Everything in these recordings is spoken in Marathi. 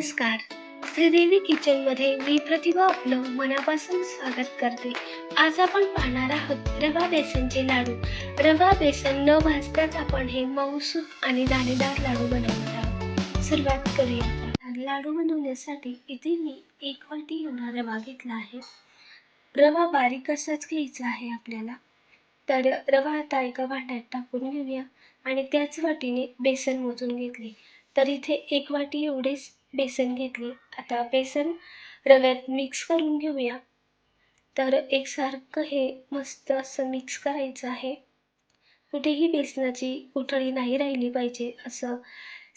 नमस्कार. श्रीदेवी किचनमध्ये मी प्रतिभा आपलं मनापासून स्वागत करते. आज आपण पाहणार आहोत रवा बेसनचे लाडू. रवा बेसन न भाजताच आपण हे मऊसूत आणि दाणेदार लाडू बनवणार आहोत. सुरुवात करूया लाडू बनवण्यासाठी इथे मी एक वाटी एवढा रवा घेतला आहे. रवा बारीक असाच घ्यायचा आहे आपल्याला. तर रवा आता एका भांड्यात टाकून घेऊया आणि त्याच वाटीने बेसन मोजून घेतले. तर इथे एक वाटी एवढेच बेसन घेतले. आता बेसन रव्यात मिक्स करून घेऊया. तर एकसारखं हे मस्त असं मिक्स करायचं आहे. कुठेही बेसनाची कुठळी नाही राहिली पाहिजे असं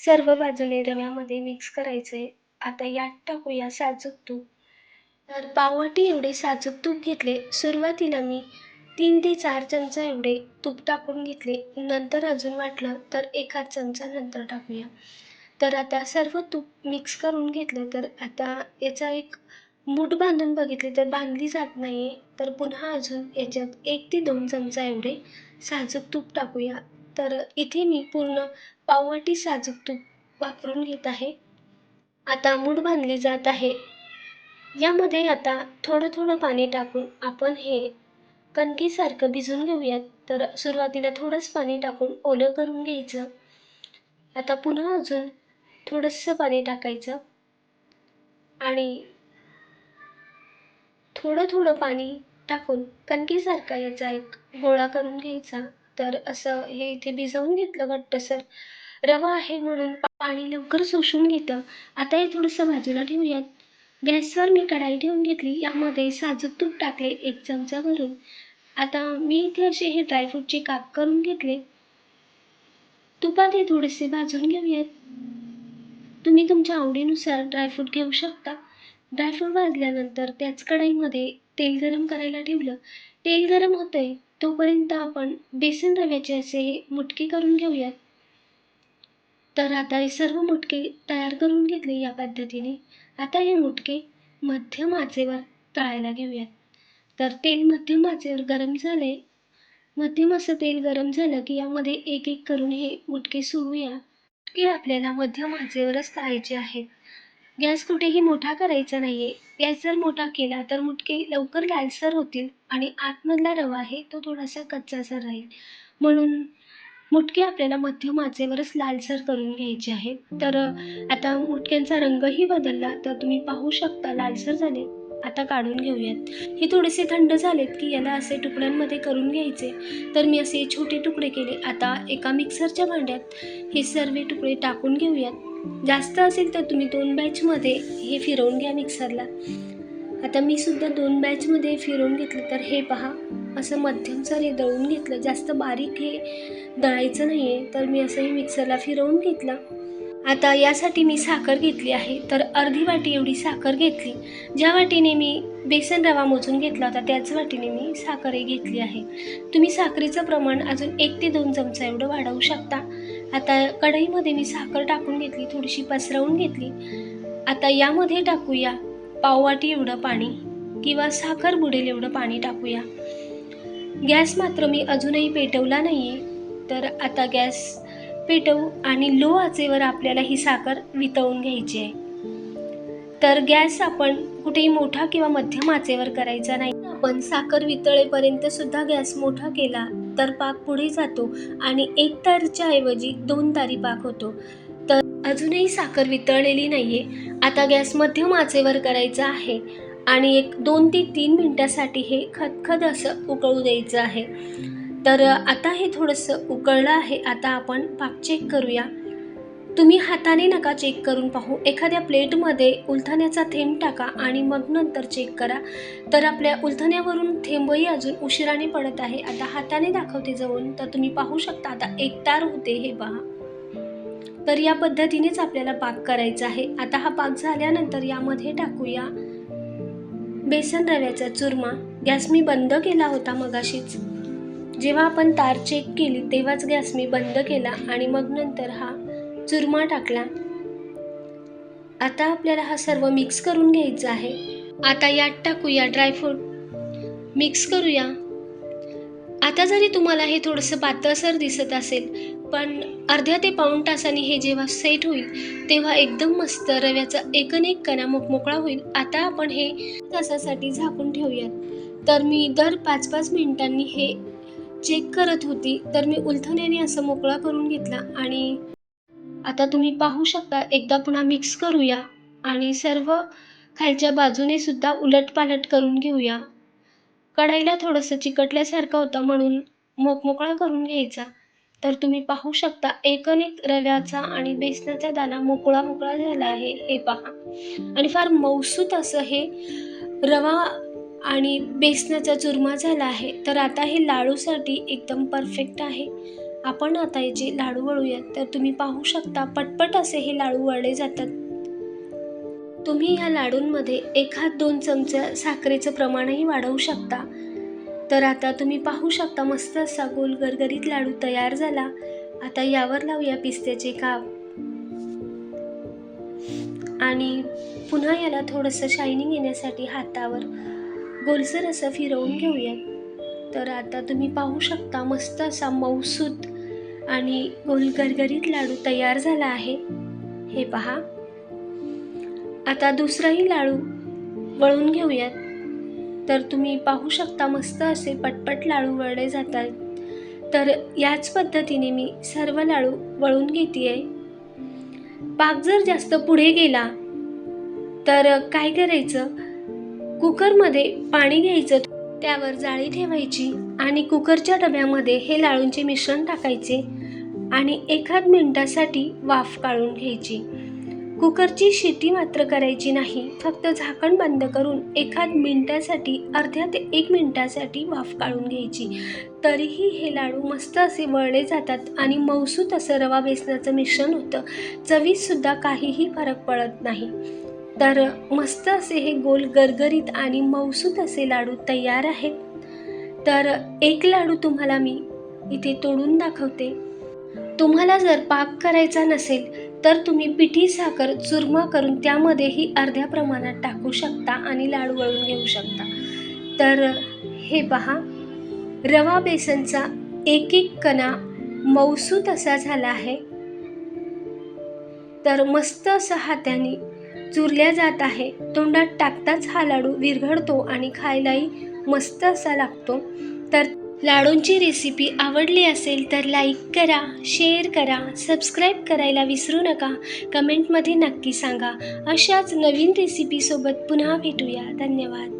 सर्व बाजूने रव्यामध्ये मिक्स करायचं आहे आता यात टाकूया साजूक तूप. तर पाववाटी एवढे साजूक तूप घेतले. सुरुवातीला मी तीन ते चार चमचा एवढे तूप टाकून घेतले. नंतर अजून वाटलं तर एखाद चमचा नंतर टाकूया. तर आता सर्व तूप मिक्स करून घेतलं तर आता याचा एक मूठ बांधून बघितली तर बांधली जात नाही तर पुन्हा अजून याच्यात एक ते दोन चमचा एवढे साजूक तूप टाकूया. तर इथे मी पूर्ण पाववाटी साजूक तूप वापरून घेत आहे. आता मूठ बांधली जात आहे. यामध्ये आता थोडं थोडं पाणी टाकून आपण हे कणकीसारखं भिजून घेऊयात. तर सुरुवातीला थोडंच पाणी टाकून ओलं करून घ्यायचं. आता पुन्हा अजून थोडंसं पाणी टाकायचं. आणि थोडं थोडं पाणी टाकून कणकेसारखा याचा एक गोळा करून घ्यायचा. तर असं हे इथे भिजवून घेतलं घट्टसर. रवा आहे म्हणून पाणी लवकर शोषून घेतं. आता हे थोडंसं बाजूला ठेवूयात. गॅसवर मी कढाई ठेवून घेतली. यामध्ये साजूक तूप टाकले एक चमचा भरून. आता मी इथे असे हे ड्रायफ्रूटचे काप करून घेतले. तुपात हे थोडेसे भाजून घेऊयात. तुम्ही तुमच्या आवडीनुसार ड्रायफ्रूट घेऊ शकता. ड्रायफ्रूट भाजल्यानंतर त्याच कढईमध्ये तेल गरम करायला ठेवलं. तेल गरम होतंय तोपर्यंत आपण बेसन रव्याचे असे हे मुटके करून घेऊयात. तर आता हे सर्व मुटके तयार करून घेतले या पद्धतीने. आता हे मुटके मध्यम आचेवर तळायला घेऊयात. तर तेल मध्यम आचेवर गरम झाले मध्यम असं तेल गरम झालं की यामध्ये एक एक करून हे मुटके सोडूया. की आपल्याला मध्यम आचेवरच तळायचे आहेत गॅस कुठेही मोठा करायचा नाही आहे गॅस जर मोठा केला तर मुटके लवकर लालसर होतील आणि आतमधला रवा आहे तो थोडासा कच्चासा राहील. म्हणून मुटके आपल्याला मध्यम आचेवरच लालसर करून घ्यायचे आहेत. तर आता मुटक्यांचा रंगही बदलला तर तुम्ही पाहू शकता लालसर झाले. आता काढून घेऊयात. हे थोडेसे थंड झालेत की याला असे तुकड्यांमध्ये करून घ्यायचे. तर मी असे छोटे तुकडे केले. आता एका मिक्सरच्या भांड्यात हे सर्व तुकडे टाकून घेऊयात. जास्त असेल तर तुम्ही दोन बॅचमध्ये हे फिरवून घ्या मिक्सरला. आता मी सुद्धा दोन बॅचमध्ये फिरवून घेतलं. तर हे पहा असं मध्यमसर हे दळून घेतलं. जास्त बारीक हे दळायचं नाही आहे तर मी असं हे मिक्सरला फिरवून घेतलं. आता यासाठी मी साखर घेतली आहे. तर अर्धी वाटी एवढी साखर घेतली. ज्या वाटीने मी बेसन रवा मोजून घेतला होता त्याच वाटीने मी साखरही घेतली आहे. तुम्ही साखरेचं प्रमाण अजून एक ते दोन चमचा एवढं वाढवू शकता. आता कढईमध्ये मी साखर टाकून घेतली थोडीशी पसरवून घेतली. आता यामध्ये टाकूया पाववाटी एवढं पाणी किंवा साखर बुडेल एवढं पाणी टाकूया. गॅस मात्र मी अजूनही पेटवला नाही आहे तर आता गॅस पेटवू आणि लो आचेवर आपल्याला ही साखर वितळून घ्यायची आहे. तर गॅस आपण कुठेही मोठा किंवा मध्यम आचेवर करायचा नाही. आपण साखर वितळेपर्यंत सुद्धा गॅस मोठा केला तर पाक पुढे जातो आणि एक तारीच्या ऐवजी दोन तारी पाक होतो. तर अजूनही साखर वितळलेली नाहीये. आता गॅस मध्यम आचेवर करायचा आहे आणि एक दोन ते तीन मिनिटासाठी हे खदखद असं उकळू द्यायचं आहे. तर आता हे थोडंसं उकळलं आहे. आता आपण पाक चेक करूया. तुम्ही हाताने नका चेक करून पाहू. एखाद्या प्लेटमध्ये उलथण्याचा थेंब टाका आणि मग नंतर चेक करा. तर आपल्या उलथण्यावरून थेंबही अजून उशिराने पडत आहे. आता हाताने दाखवते जवळून. तर तुम्ही पाहू शकता आता एकतार होते हे पहा. तर या पद्धतीनेच आपल्याला पाक करायचा आहे. आता हा पाक झाल्यानंतर यामध्ये टाकूया बेसन रव्याचा चुरमा. गॅस मी बंद केला होता मगाशीच. जेव्हा आपण तार चेक केली तेव्हाच गॅस मी बंद केला आणि मग नंतर हा चुरमा टाकला. आता आपल्याला हा सर्व मिक्स करून घ्यायचा आहे. आता यात टाकूया ड्रायफ्रूट मिक्स करूया. आता जरी तुम्हाला हे थोडंसं पातळसर दिसत असेल पण अर्ध्या ते पाऊण तासाने हे जेव्हा सेट होईल तेव्हा एकदम मस्त रव्याचा एकन एक कणा मोकमोकळा होईल. आता आपण हे तासासाठी झाकून ठेवूयात. तर मी दर पाच पाच मिनिटांनी हे चेक करत होती तर मी उलथण्याने असं मोकळा करून घेतला आणि आता तुम्ही पाहू शकता एकदा पुन्हा मिक्स करूया आणि सर्व खालच्या बाजूने सुद्धा उलटपालट करून घेऊया. कढईला थोडंसं चिकटल्यासारखं होतं म्हणून मोकमोकळा करून घ्यायचा. तर तुम्ही पाहू शकता एकनेक रव्याचा आणि बेसनाचा दाना मोकळा मोकळा झाला आहे हे पहा. आणि फार मौसूत असं हे रवा आणि बेसनाचा चुरमा झाला आहे तर आता हे लाडूसाठी एकदम परफेक्ट आहे. आपण आता याचे लाडू वळूयात तर तुम्ही पाहू शकता पटपट असे हे लाडू वळले जातात. तुम्ही या लाडूंमध्ये एखाद दोन चमचा साखरेचं प्रमाणही वाढवू शकता. तर आता तुम्ही पाहू शकता मस्त असा गोल गरगरीत लाडू तयार झाला. आता यावर लावूया पिस्त्याचे काप. आणि पुन्हा याला थोडंसं शायनिंग येण्यासाठी हातावर गोलसर असं फिरवून घेऊयात. तर आता तुम्ही पाहू शकता मस्त असा मौसूद आणि गोल गरगरीत लाडू तयार झाला आहे. हे पहा. आता दुसराही लाडू वळून घेऊयात. तर तुम्ही पाहू शकता मस्त असे पटपट लाडू वळले जातात. तर याच पद्धतीने मी सर्व लाडू वळून घेते आहे पाक जर जास्त पुढे गेला तर काय करायचं? कुकरमध्ये पाणी घ्यायचं त्यावर जाळी ठेवायची आणि कुकरच्या डब्यामध्ये हे लाळूंचे मिश्रण टाकायचे आणि एखाद मिनिटासाठी वाफ काढून घ्यायची. कुकरची शिटी मात्र करायची नाही फक्त झाकण बंद करून एखाद मिनिटासाठी अर्ध्या ते एक मिनिटासाठी वाफ काढून घ्यायची. तरीही हे लाडू मस्त असे वळले जातात आणि मौसूत असं रवा बेसनाचं मिश्रण होतं. चवीतसुद्धा काहीही फरक पडत नाही. तर मस्त असे हे गोल गरगरीत आणि मौसूत असे लाडू तयार आहेत. तर एक लाडू तुम्हाला मी इथे तोडून दाखवते. तुम्हाला जर पाक करायचा नसेल तर तुम्ही पिठी साखर चुरमा करून त्यामध्येही अर्ध्या प्रमाणात टाकू शकता आणि लाडू वळून घेऊ शकता. तर हे पहा रवा बेसनचा एक एक कणा मौसूत असा झाला आहे. तर मस्त असा हाताने चुरल्या जात आहे. तोंडात टाकताच हा लाडू विरघडतो आणि खायलाही मस्त असा लागतो. तर लाडूंची रेसिपी आवडली असेल तर लाईक करा शेअर करा सबस्क्राईब करायला विसरू नका. कमेंटमध्ये नक्की सांगा. अशाच नवीन रेसिपीसोबत पुन्हा भेटूया. धन्यवाद.